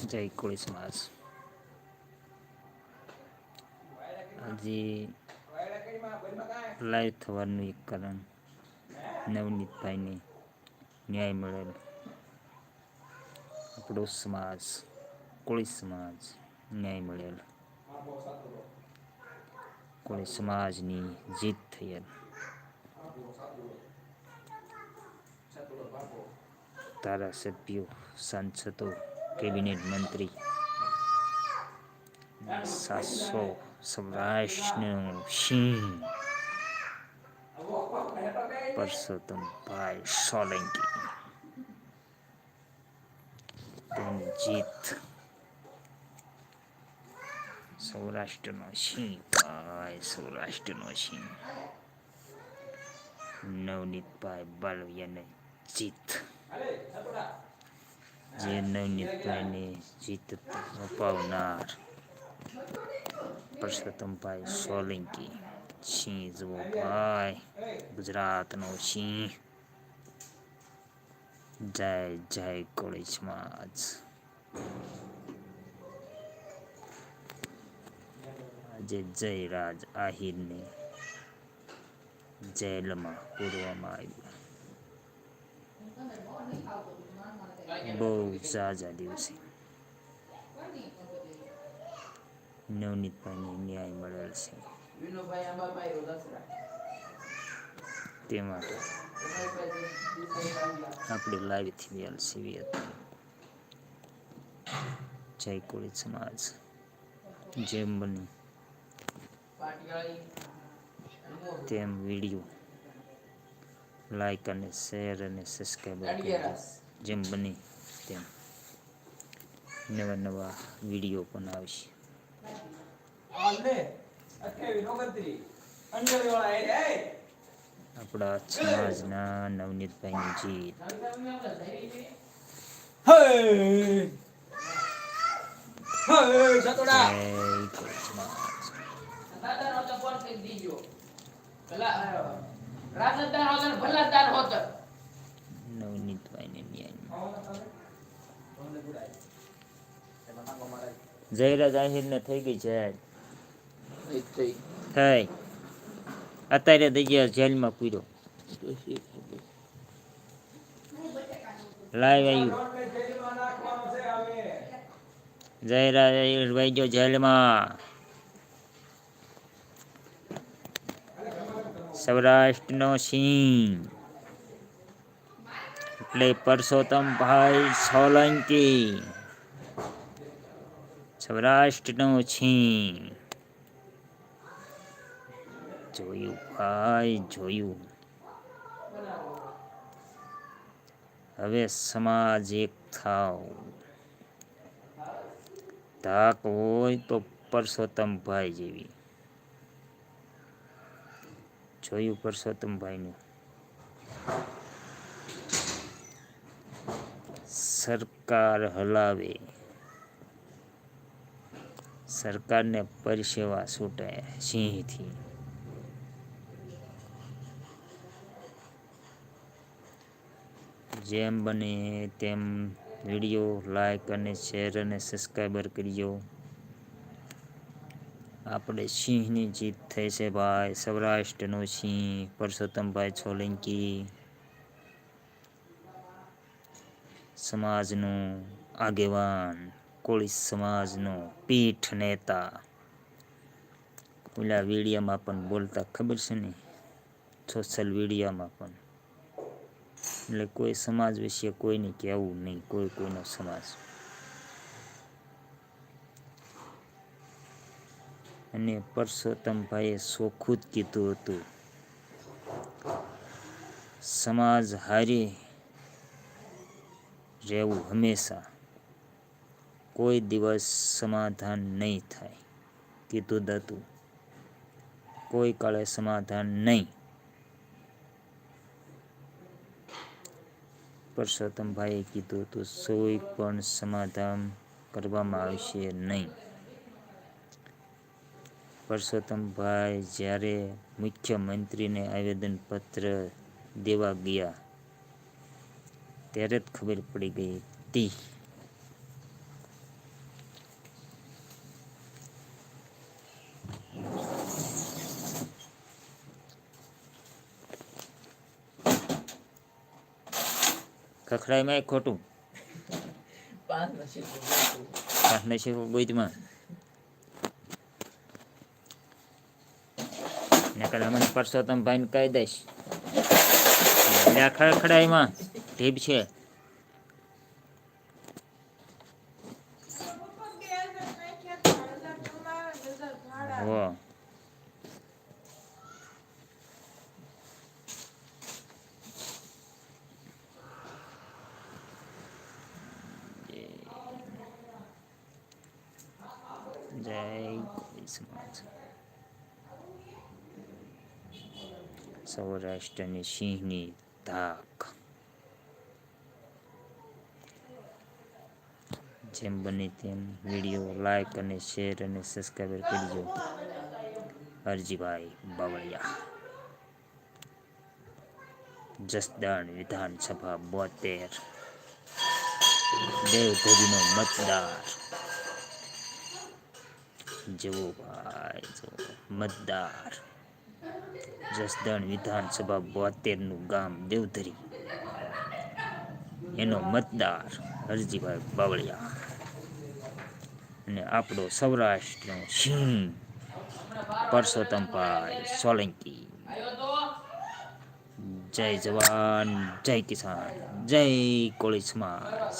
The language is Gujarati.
જય કોળી સમાજ આજે લાઈવ થવાનું એક કારણ નવનીતભાઈને ન્યાય મળેલ આપણો સમાજ કોળી સમાજ ન્યાય મળેલ કોળી સમાજની જીત થયેલ ધારાસભ્યો સાંસદો કેબિનેટ મંત્રી સાતસો સૌરાષ્ટ્રનું સિંહ પરસોત્તમભાઈ સોલંકી તેની જીત સૌરાષ્ટ્રનો સિંહ ભાઈ સૌરાષ્ટ્રનો સિંહ નવનીતભાઈ બાલવિયાને જીત જે નવનીતભાઈને જીત અપાવનાર પરસોત્તમભાઈ સોલંકી સિંહ જુઓ ભાઈ ગુજરાતનો સિંહ જય જય કોળી સમાજ આજે જયરાજ આહિરને જેલમાં પૂરવામાં આવ્યું બહુ ઝાઝા દિવસે. નવનીતભાઈને ન્યાય મળેલ છે. તે માટે આપણે લાઈવથી વેલ સીવી હતી. જય કોળી સમાજ. જેમ બને તેમ વીડિયો લાઈક અને શેર અને સબસ્ક્રાઈબ જેમ બને તેમ નવા નવા વીડિયો પણ આવશે આપણા સમાજના નવનીતભાઈની જીત ભલા હોતર ભલાદાર હોતર નવનીતભાઈને ન્યાય જયરાજ આહિરને થઈ ગઈ છે થઈ અત્યારે થઈ. ગયા જેલમાં પૂર્યો. લાઈવ આવ્યું જયરાજ આહિર વહી ગયો જેલમાં. સૌરાષ્ટ્રનો સિંહ. એટલે પરસોત્તમભાઈ સોલંકી. સૌરાષ્ટ્રનો છી જોયું ભાઈ, જોયું. હવે સમાજ એક થાવ. ધાક હોય તો પરસોત્તમભાઈ જેવી. જોયું પરસોત્તમભાઈનું સરકાર હલાવે. સરકારને પરિસેવા છૂટે સિંહથી. જેમ બને તેમ વીડિયો લાઈક અને શેર અને સબસ્ક્રાઈબર કરજો. આપણે સિંહની જીત થઈ છે ભાઈ. સૌરાષ્ટ્રનો સિંહ પરસોત્તમભાઈ સોલંકી. સમાજનો આગેવાન, કોળી સમાજનો પીઠ નેતા. ઓલા વીડિયામાં પણ બોલતા ખબર છે ને? સોશિયલ મીડિયામાં પણ. એટલે કોઈ સમાજ વિશે કોઈને કહેવું નહીં, કોઈ કોઈનો સમાજ. અને પરસોત્તમભાઈએ સોખું જ કીધું હતું, સમાજ હારે રહેવું હંમેશા કોઈ દિવસ સમાધાન નહીં થાય. કીધું દતું કોઈ કાળે સમાધાન નહીં. પરસોત્તમભાઈએ કીધું હતું સોય પણ સમાધાન કરવામાં આવશે નહીં. પરસોત્તમભાઈ જ્યારે મુખ્યમંત્રીને આવેદનપત્ર દેવા ગયા ત્યારે જ ખબર પડી ગઈ હતી. ખખડાઈમાં ખોટું. પાંચ નસીબ ગોઈતમાં નકલ અમને પરસોત્તમ ભાઈને કહી દઈશ. ખડખડાઈમાં ઢીબ છે. જય સૌરાષ્ટ્રની સિંહની ધાક. જેમ બને તેમ વીડિયો લાઈક અને શેર અને સબસ્ક્રાઈબર કરજો અરજીભાઈ બાવળિયા. જસદણ વિધાનસભા બોતેર. દેવધરીનો મતદાર. જેવો ભાઈ, જુઓ મતદાર. જસદણ વિધાનસભા બોતેરનું ગામ દેવધરી. એનો મતદાર હરજીભાઈ બાવળિયા. અને આપણો સૌરાષ્ટ્રનો સિંહ પરસોત્તમભાઈ સોલંકી. જય જવાન જય કિસાન જય કોળી સમાજ.